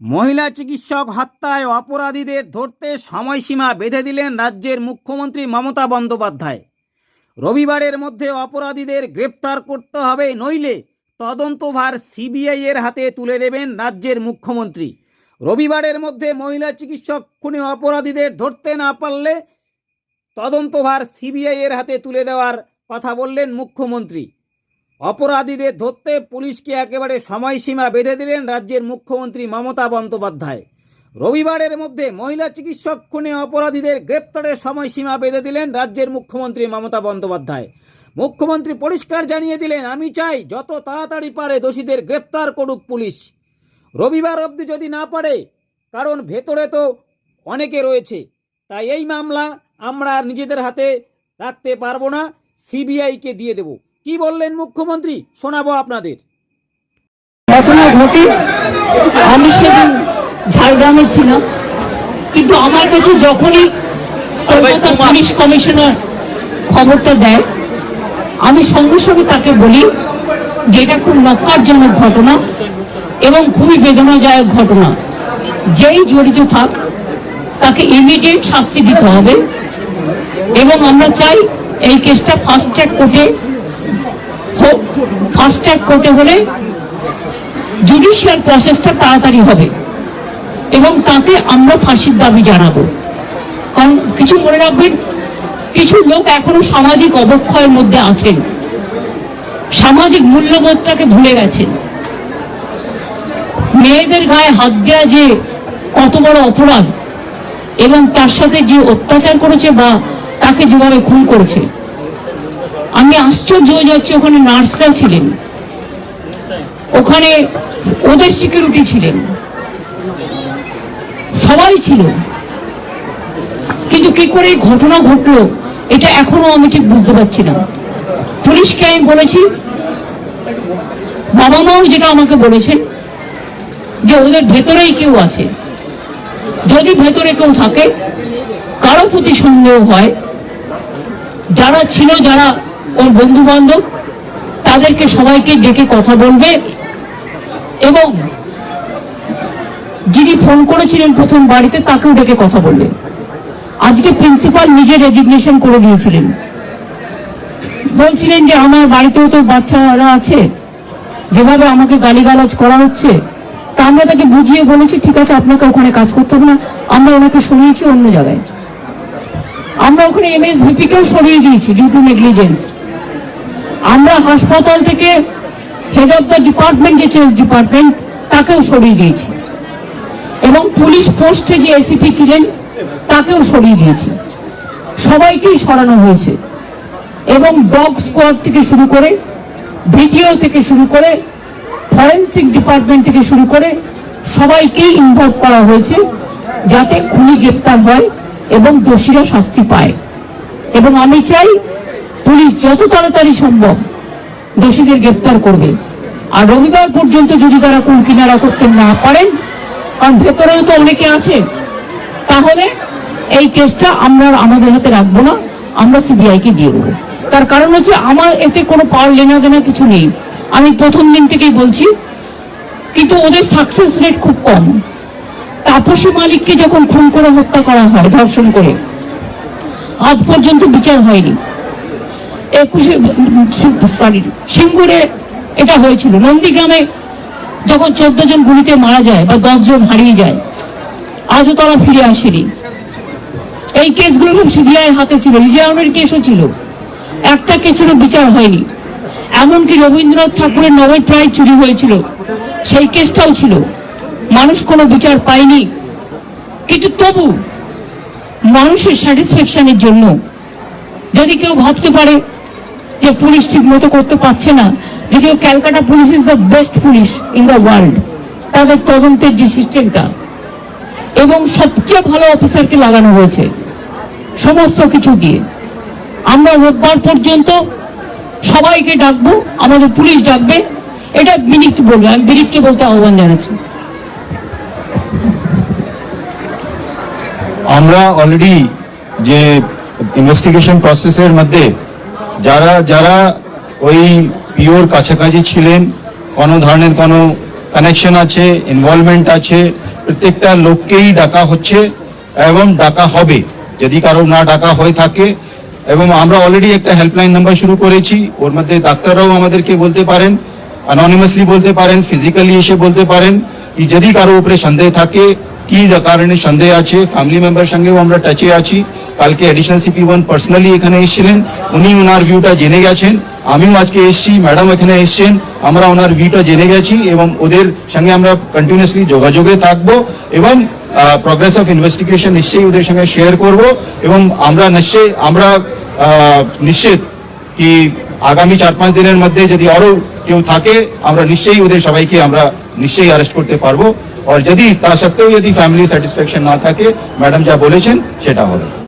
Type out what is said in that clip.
মহিলা চিকিৎসক হত্যায় অপরাধীদের ধরতে সময়সীমা বেঁধে দিলেন রাজ্যের মুখ্যমন্ত্রী মমতা বন্দ্যোপাধ্যায়। রবিবারের মধ্যে অপরাধীদের গ্রেপ্তার করতে হবে, নইলে তদন্তভার সিবিআই এর হাতে তুলে দেবেন রাজ্যের মুখ্যমন্ত্রী। রবিবারের মধ্যে মহিলা চিকিৎসক খুনে অপরাধীদের ধরতে না পারলে তদন্তভার সিবিআই এর হাতে তুলে দেওয়ার কথা বললেন মুখ্যমন্ত্রী। অপরাধীদের ধরতে পুলিশকে একেবারে সময়সীমা বেঁধে দিলেন রাজ্যের মুখ্যমন্ত্রী মমতা বন্দ্যোপাধ্যায়। রবিবারের মধ্যে মহিলা চিকিৎসক খুনে অপরাধীদের গ্রেপ্তারের সময়সীমা বেঁধে দিলেন রাজ্যের মুখ্যমন্ত্রী মমতা বন্দ্যোপাধ্যায়। মুখ্যমন্ত্রী পরিষ্কার জানিয়ে দিলেন, আমি চাই যত তাড়াতাড়ি পারে দোষীদের গ্রেপ্তার করুক পুলিশ। রবিবার অবধি যদি না পারে, কারণ ভেতরে তো অনেকে রয়েছে। তাই এই মামলা আমরা নিজেদের হাতে রাখতে পারব না, সিবিআইকে দিয়ে দেব। কি বললেন মুখ্যমন্ত্রী? শোনাবো আপনাদের। ঘটনা ঘটে আমি সেদিন ঝাড়গ্রামে ছিলাম কিন্তু আমার কাছে যখনই কলকাতা পুলিশ কমিশনার খবরটা দেয় আমি সঙ্গে সঙ্গে তাকে বলি যে এটা খুব নক্কারজনক ঘটনা এবং খুবই বেদনাদায়ক ঘটনা। যেই জড়িত থাক তাকে ইমিডিয়েট শাস্তি দিতে হবে এবং আমরা চাই এই কেসটা ফাস্ট ট্র্যাক কোর্টে হোক ফাস্ট ট্র্যাক কোর্টে হলে জুডিশিয়াল প্রসেসটা তাড়াতাড়ি হবে। এবং তাতে আমরা ফাঁসির দাবি জানাব। কারণ কিছু মনে রাখবেন, কিছু লোক এখনও সামাজিক অবক্ষয়ের মধ্যে আছেন। সামাজিক মূল্যবোধটাকে ভুলে গেছেন। মেয়েদের গায়ে হাত দেওয়া যে কত বড় অপরাধ, এবং তার সাথে যে অত্যাচার করেছে বা তাকে যেভাবে খুন করেছে আমি আশ্চর্য হয়ে যাচ্ছি, ওখানে নার্সরা ছিলেন। ওখানে ওদের সিকিউরিটি ছিলেন। সবাই ছিল। কিন্তু কি করে ঘটনা ঘটলো, এটা এখনও আমি ঠিক বুঝতে পারছি না। পুলিশকে আমি বলেছি, বাবা মাও যেটা আমাকে বলেছেন, যে ওদের ভেতরেই কেউ আছে। যদি ভেতরে কেউ থাকে, কারও প্রতি সন্দেহ হয়, যারা ছিল, যারা ওর বন্ধু বান্ধব তাদেরকে সবাইকে ডেকে কথা বলবে এবং যিনি ফোন করেছিলেন প্রথম বাড়িতে, তাকেও ডেকে কথা বলবে। আজকে প্রিন্সিপাল নিজে রেজিগনেশন করে দিয়েছিলেন। বলছিলেন যে, আমার বাড়িতেও তো বাচ্চারা আছে। যেভাবে আমাকে গালিগালাজ করা হচ্ছে, তা আমরা তাকে বুঝিয়ে বলেছি, ঠিক আছে, আপনাকে ওখানে কাজ করতে হবে না। আমরা ওনাকে সরিয়েছি অন্য জায়গায়। আমরা ওখানে এমএসভিপি কেও সরিয়ে দিয়েছি ডিউ টু নেগলিজেন্স আমরা হাসপাতাল থেকে হেড অফ দ্য ডিপার্টমেন্ট যে চেস ডিপার্টমেন্ট তাকেও সরিয়ে দিয়েছি। এবং পুলিশ পোস্টে যে এসিপি ছিলেন, তাকেও সরিয়ে দিয়েছি। সবাইকেই সরানো হয়েছে। এবং ডগ স্কোয়াড থেকে শুরু করে ভিডিও থেকে শুরু করে ফরেন্সিক ডিপার্টমেন্ট থেকে শুরু করে, সবাইকেই ইনভলভ করা হয়েছে, যাতে খুনি গ্রেপ্তার হয় এবং দোষীরা শাস্তি পায়। এবং আমি চাই পুলিশ যত তাড়াতাড়ি সম্ভব দোষীদের গ্রেপ্তার করবে। আর রবিবার পর্যন্ত যদি তারা কোন কিনারা করতে না পারেন, কারণ ভেতরেও তো অনেকে আছে, তাহলে এই কেসটা আমরা আমাদের হাতে রাখব না, আমরা সিবিআই কে দিয়ে দেবো। তার কারণ হচ্ছে আমার এতে কোনো পাওয়ার লেনা দেনা কিছু নেই। আমি প্রথম দিন থেকেই বলছি, কিন্তু ওদের সাকসেস রেট খুব কম। তাপসী মালিককে যখন খুন করে হত্যা করা হয়, ধর্ষণ করে, আজ পর্যন্ত বিচার হয়নি। একুশে সরি, সিঙ্গুরে এটা হয়েছিল। নন্দীগ্রামে যখন চোদ্দ জন গুলিতে মারা যায় বা দশ জন হারিয়ে যায়, আজও তারা ফিরে আসেনি। এই কেসগুলো সিবিআই হাতে ছিল রিজার্ভের কেসও ছিল। একটা কেসেরও বিচার হয়নি। এমনকি রবীন্দ্রনাথ ঠাকুরের নোবেল প্রাইজ চুরি হয়েছিল, সেই কেসটাও ছিল। মানুষ কোনো বিচার পায়নি। কিন্তু তবু মানুষের স্যাটিসফ্যাকশনের জন্য যদি কেউ ভাবতে পারে যে পুলিশ ঠিক মতো করতে পারছে না যদিও Calcutta police is the best police in the world তাদের তদন্তের যে সিস্টেমটা। এবং সবচেয়ে ভালো অফিসারকে লাগানো হয়েছে, সমস্ত কিছু দিয়ে। আমরা রোববার পর্যন্ত সবাইকে ডাকবো, আমাদের পুলিশ ডাকবে, এটা বিনীত বলবে, আমি বিনীতকে বলতে আহ্বান জানাচ্ছি। আমরা অলরেডি যে ইনভেস্টিগেশন প্রসেসের মধ্যে যারা যারা ওই পিওর কাছাকাছি ছিলেন, কোনো ধরনের কোনো কানেকশন আছে ইনভলভমেন্ট আছে, প্রত্যেকটা লোককেই ডাকা হচ্ছে এবং ডাকা হবে। যদি কারও না ডাকা হয়ে থাকে, এবং আমরা অলরেডি একটা হেল্পলাইন নাম্বার শুরু করেছি, ওর মধ্যে ডাক্তাররাও আমাদেরকে বলতে পারেন অ্যাননিমাসলি বলতে পারেন ফিজিক্যালি এসে বলতে পারেন কি যদি কারও উপরে সন্দেহ থাকে, কি কারণে সন্দেহ আছে ফ্যামিলি মেম্বার সঙ্গেও আমরা টাচে আছি। কালকে অ্যাডিশনাল সিপি ওয়ান পার্সোনালি এখানে এসেছিলেন। উনি ওনার ভিউটা জেনে গেছেন। আমিও আজকে এসেছি ম্যাডাম এখানে এসেছেন। আমরা ওনার ভিউটা জেনে গেছি এবং ওদের সঙ্গে আমরা কন্টিনিউসলি যোগাযোগে থাকব এবং প্রগ্রেস অফ ইনভেস্টিগেশন নিশ্চয়ই ওদের সঙ্গে শেয়ার করব এবং আমরা নিশ্চয়ই, আমরা নিশ্চিত কি আগামী চার পাঁচ দিনের মধ্যে যদি আরও কেউ থাকে, আমরা নিশ্চয়ই ওদের সবাইকে আমরা নিশ্চয়ই অ্যারেস্ট করতে পারব। আর যদি তা সত্ত্বেও যদি ফ্যামিলি স্যাটিসফ্যাকশন না থাকে ম্যাডাম যা বলেছেন, সেটা হবে।